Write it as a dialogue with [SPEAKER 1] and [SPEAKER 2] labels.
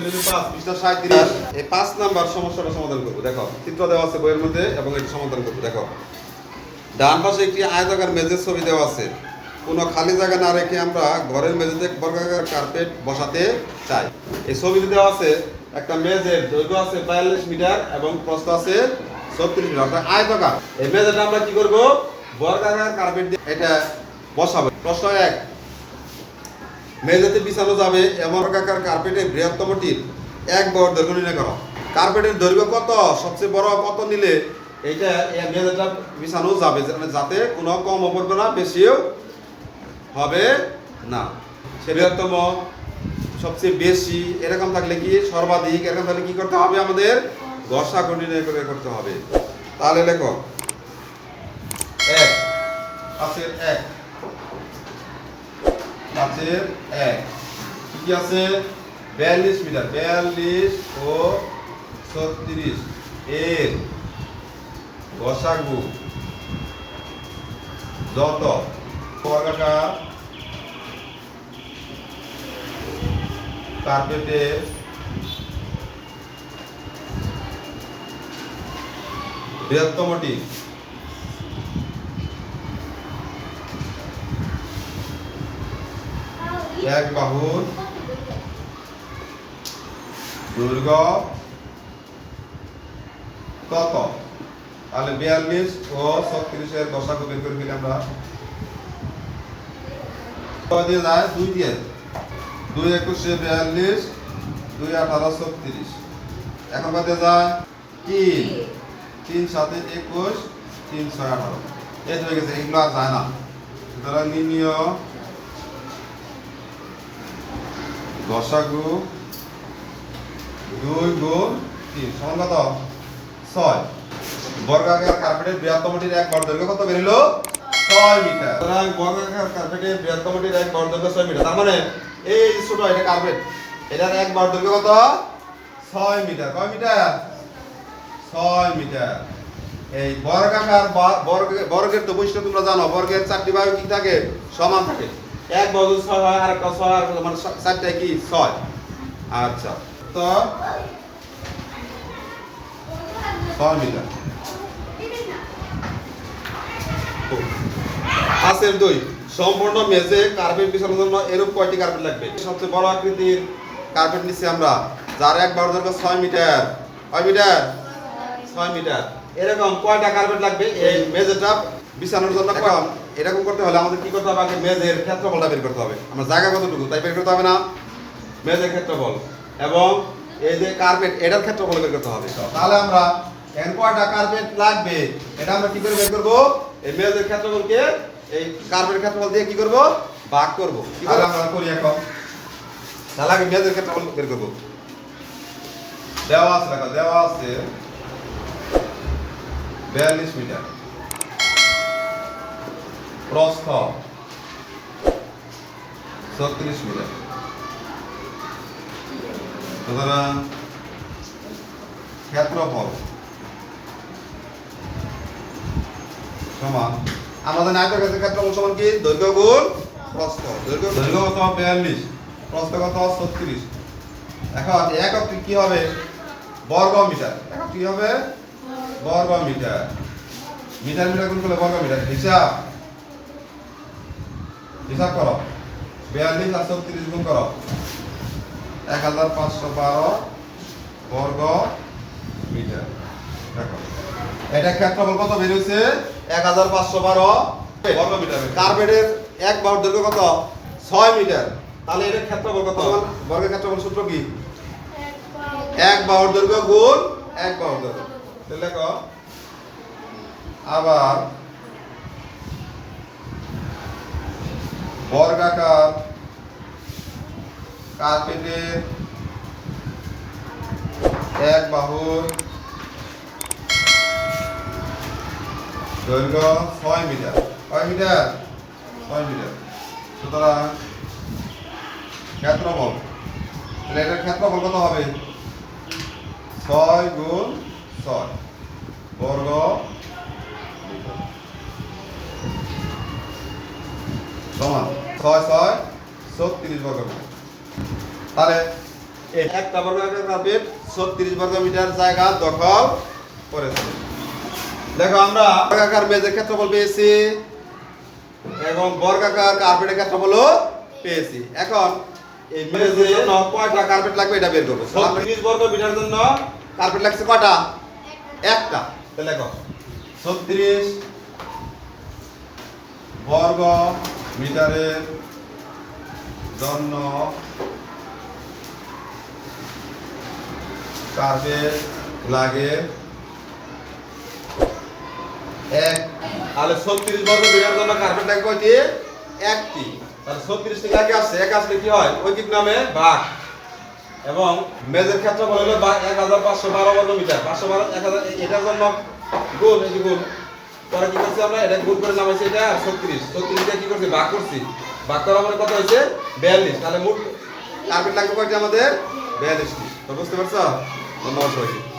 [SPEAKER 1] সাঁত্রিশ এই ছবি দেওয়া আছে। খালি জায়গা না রেখে আমরা ঘরের মেঝেতে বর্গাকার কার্পেট বসাতে চাই। এই ছবিতে দেওয়া আছে একটা মেজের দৈর্ঘ্য আছে বায়াল্লিশ মিটার এবং প্রস্থ আছে ছত্রিশ মিটার। অর্থাৎ এই মেঝেটা আমরা কি করব? বর্গাকার কার্পেট দিয়ে এটা বসাবো। প্রশ্ন এক মেঝেতে বিছানো যাবে এমন বর্গাকার কার্পেটের বৃহত্তমটির এক বড় দৈর্ঘ্য নির্ণয় করো। কার্পেটের দৈর্ঘ্য কত? সবচেয়ে বড় কত নিলে? এইটা এই মেঝেটা বিছানো যাবে যেখানে যাতে কোনো কম পড়বে না বেশিও হবে না। সে বৃহত্তম, সবচেয়ে বেশি, এরকম থাকলে কি সর্বাধিক? এরকম থাকলে কি করতে হবে আমাদের? গসা নির্ণয় করে করতে হবে। তাহলে লেখো। এক পাঁচের এক। পাঁচের এক। কি আছে? বিয়াল্লিশ মিটার। বিয়াল্লিশ ও ছত্রিশ। এর গসাগু যত। বর্গাটা কার্পেটে বৃহত্তমটি এক বাহুর। দৈর্ঘ্য কত তাহলে বিয়াল্লিশ ও ছত্রিশের দশাকে বের করে ফেলি আমরা দিয়ে যায় দুই দিয়ে। দুই একুশে বিয়াল্লিশ, দুই আঠারো ছত্রিশ। এখন কত যায়? তিন। তিন সাথে একুশ, তিন ছয় আঠারো। এই হয়ে গেছে, এগুলো আর যায় না। সুতরাং নির্ণীয় দশাগু দুই গুণ তিন। সমান ছয়। বর্গাকার কার্পেটের বৃহত্তমটির এক বর্গ দৈর্ঘ্য কত বেরিলো? ছয় মিটার। সুতরাং বর্গাকার কার্পেটের বৃহত্তমটির এক বর্গ দৈর্ঘ্য ছয় মিটার। তার মানে এই ছোট এটা কার্পেট, এটার এক বর্গ দৈর্ঘ্য কত? ছয় মিটার। কয় মিটার? ছয় মিটার। এই বর্গাকার বর্গের তো বৈশিষ্ট্য তোমরা জানো, বর্গের চারটি বায়ু কি থাকে? সমান থাকে। এক বর্গ ছয় হয় আর একটা ছয় আর মানে চারটায় কি? ছয়। আচ্ছা। তো ছয় মিটার। পাঁচের দুই। সম্পূর্ণ মেঝে কার্পেট বিছানোর জন্য এরূপ কয়টি কার্পেট লাগবে? সবচেয়ে বড় আকৃতির কার্পেট নিচ্ছি আমরা, যার এক বড় দৈর্ঘ্য ছয় মিটার। কয় মিটার? ছয় মিটার। এরকম কয়টা কার্পেট লাগবে? এই মেঝেটা বিছানোর জন্য কম এরকম করতে হলে আমাদের কি করতে হবে? আগে মেঝের ক্ষেত্রফলটা বের করতে হবে। আমরা জায়গা কতটুকু তাই বের করতে হবে না? মেঝের ক্ষেত্রফল। এবং এই যে কার্পেট এটার ক্ষেত্রফল বের করতে হবে। তাহলে আমরা কয়টা কার্পেট লাগবে। এটা আমরা কি করে বের করব? এই মেঝের ক্ষেত্রফলকে এই কার্পেট ক্ষেত্রফল দিয়ে কি করব? ভাগ করব। কি করে আমরা করি এখন। তাহলে আগে মেঝের ক্ষেত্রফল বের করব। দেওয়া আছে দেখো দেওয়া আছে বিয়াল্লিশ মিটার। প্রস্থ। ছত্রিশ মিটার সুতরাং ক্ষেত্রফল সমান, আমাদের আয়তক্ষেত্রের ক্ষেত্রফল সমান কি? দৈর্ঘ্য গুণ প্রস্থ। দৈর্ঘ্য দৈর্ঘ্য কত? বিয়াল্লিশ। প্রস্থ কত? ছত্রিশ। এখন এককটি কি হবে? বর্গ মিটার একক কি হবে? বর্গ মিটার মিটার মিটার করলে বর্গ মিটার হিসাব। হিসাব করো। বিয়াল্লিশ আর ছত্রিশ গুণ করো। এক হাজার পাঁচশো বারো বর্গ মিটার। দেখো। এটা ক্ষেত্রফল কত বেরিয়েছে এক হাজার পাঁচশো বারো বর্গ মিটার কার্পেটের এক বাহুর দৈর্ঘ্য কত? ছয় মিটার। তাহলে এটার ক্ষেত্রফল কত? বর্গের ক্ষেত্রফল সূত্র কি? এক বাহুর দৈর্ঘ্য গুণ এক বাহুর দৈর্ঘ্য। দেখো। আবার বর্গাকার কার্পেটের এক বাহুর দৈর্ঘ্য ছয় মিটার। কয় মিটার? ছয় মিটার। সুতরাং ক্ষেত্রফল। তাহলে এটার ক্ষেত্রফল কত হবে? ছয় গুণ ছয়। বর্গ সমান। ছয় ছয় ছত্রিশ বর্গ মিটার তাহলে এই একটা বর্গাকার কার্পেট ছত্রিশ বর্গ মিটার জায়গা দখল করেছে। দেখো আমরা বর্গাকার মেজের ক্ষেত্রফল পেয়েছি এবং বর্গাকার কার্পেটের ক্ষেত্রফলও পেয়েছি। এখন এই মেজের জন্য কয়টা কার্পেট লাগবে এটা বের করব। ছত্রিশ বর্গ মিটার জন্য কার্পেট লাগছে কয়টা? একটা। তাহলে দেখো ছত্রিশ বর্গ মিটারের জন্য কার্পেট লাগে এক তাহলে ছত্রিশ বর্গ মিটার জন্য কার্পেট লাগবে কয়টি একটি। তাহলে ছত্রিশ থেকে আগে আসছে এক আসলে কি হয়? ঐকিক নামে ভাগ। এবং মেজের ক্ষেত্রফল হলো এক হাজার পাঁচশো বারো বর্গ মিটার। পাঁচশো বারো, এক হাজার, এটার জন্য গুণ, এই গুণ। পরে কি করছি আমরা? এটা গুণ করে নামাইছি এটা আর ছত্রিশ ছত্রিশটা কি করছি? ভাগ করছি। ভাগ করা মানে কত হয়েছে? বিয়াল্লিশ। তাহলে মোট কার্পেট লাগবে কয়টি আমাদের? বিয়াল্লিশটি। তো বুঝতে পারছ? ধন্যবাদ সবাইকে।